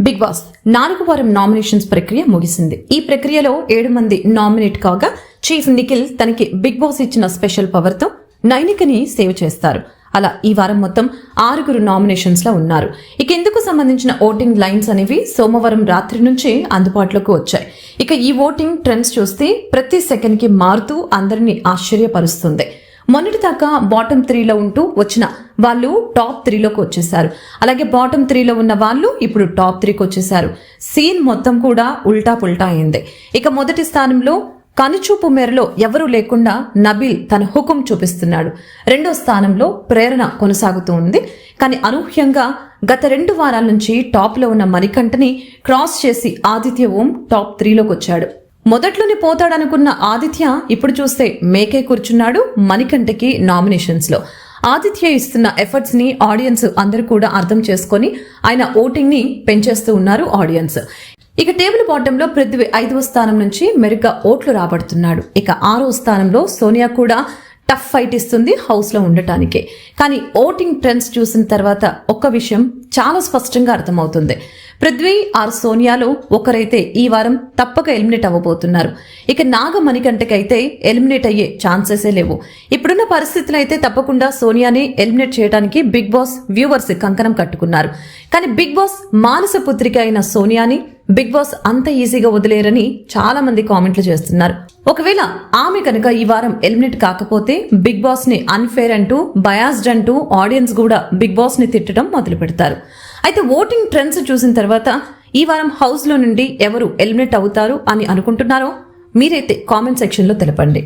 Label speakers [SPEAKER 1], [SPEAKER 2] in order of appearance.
[SPEAKER 1] Big boss నాలుగు వారం nominations ప్రక్రియ ముగిసింది. ఈ ప్రక్రియలో ఏడు మంది నామినేట్ కాగా చీఫ్ నిఖిల్ తనకి బిగ్ బాస్ ఇచ్చిన స్పెషల్ పవర్తో నైనికని సేవ్ చేస్తారు. అలా ఈ వారం మొత్తం ఆరుగురు నామినేషన్స్లో ఉన్నారు. ఇక ఇందుకు సంబంధించిన ఓటింగ్ లైన్స్ అనేవి సోమవారం రాత్రి నుంచి అందుబాటులోకి వచ్చాయి. ఇక ఈ ఓటింగ్ ట్రెండ్స్ చూస్తే ప్రతి సెకండ్కి మారుతూ అందరినీ ఆశ్చర్యపరుస్తుంది. మొన్నటి దాకా బాటమ్ త్రీలో ఉంటూ వచ్చిన వాళ్ళు టాప్ త్రీలోకి వచ్చేసారు. అలాగే బాటమ్ త్రీలో ఉన్న వాళ్ళు ఇప్పుడు టాప్ త్రీకి వచ్చేసారు. సీన్ మొత్తం కూడా ఉల్టా పుల్టా అయింది. ఇక మొదటి స్థానంలో కనుచూపు మేరలో ఎవరూ లేకుండా నబీల్ తన హుకుం చూపిస్తున్నాడు. రెండో స్థానంలో ప్రేరణ కొనసాగుతూ ఉంది. కానీ అనూహ్యంగా గత రెండు వారాల నుంచి టాప్లో ఉన్న మణికంఠని క్రాస్ చేసి ఆదిత్య ఓం టాప్ త్రీలోకి వచ్చాడు. మొదట్లోనే పోతాడనుకున్న ఆదిత్య ఇప్పుడు చూస్తే మేకే కూర్చున్నాడు మణికంఠకి నామినేషన్స్లో. ఆతిథ్య ఇస్తున్న ఎఫర్ట్స్ని ఆడియన్స్ అందరూ కూడా అర్థం చేసుకొని ఆయన ఓటింగ్ని పెంచేస్తూ ఉన్నారు ఆడియన్స్ ఇక టేబుల్ బాటంలో పృథ్వీ ఐదవ స్థానం నుంచి మెరుగ్గా ఓట్లు రాబడుతున్నాడు. ఇక ఆరో స్థానంలో సోనియా కూడా టఫ్ ఫైట్ ఇస్తుంది హౌస్లో ఉండటానికే. కానీ ఓటింగ్ ట్రెండ్స్ చూసిన తర్వాత ఒక్క విషయం చాలా స్పష్టంగా అర్థమవుతుంది. పృథ్వీ ఆర్ సోనియాలో ఒకరైతే ఈ వారం తప్పక ఎలిమినేట్ అవ్వబోతున్నారు. ఇక నాగమణికంటకైతే ఎలిమినేట్ అయ్యే ఛాన్సెసే లేవు. ఇప్పుడున్న పరిస్థితులు అయితే తప్పకుండా సోనియాని ఎలిమినేట్ చేయడానికి బిగ్ బాస్ వ్యూవర్స్ కంకణం కట్టుకున్నారు. కానీ బిగ్ బాస్ మానస పుత్రిక అయిన సోనియాని బిగ్ బాస్ అంత ఈజీగా వదిలేరని చాలా మంది కామెంట్లు చేస్తున్నారు. ఒకవేళ ఆమె కనుక ఈ వారం ఎలిమినేట్ కాకపోతే బిగ్ బాస్ని అన్ఫేర్ అంటూ బయాస్డ్ అంటూ ఆడియన్స్ కూడా బిగ్ బాస్ని తిట్టడం మొదలు పెడతారు అయితే ఓటింగ్ ట్రెండ్స్ చూసిన తర్వాత ఈ వారం హౌస్లో నుండి ఎవరు ఎలిమినేట్ అవుతారు అని అనుకుంటున్నారో మీరైతే కామెంట్ సెక్షన్లో తెలపండి.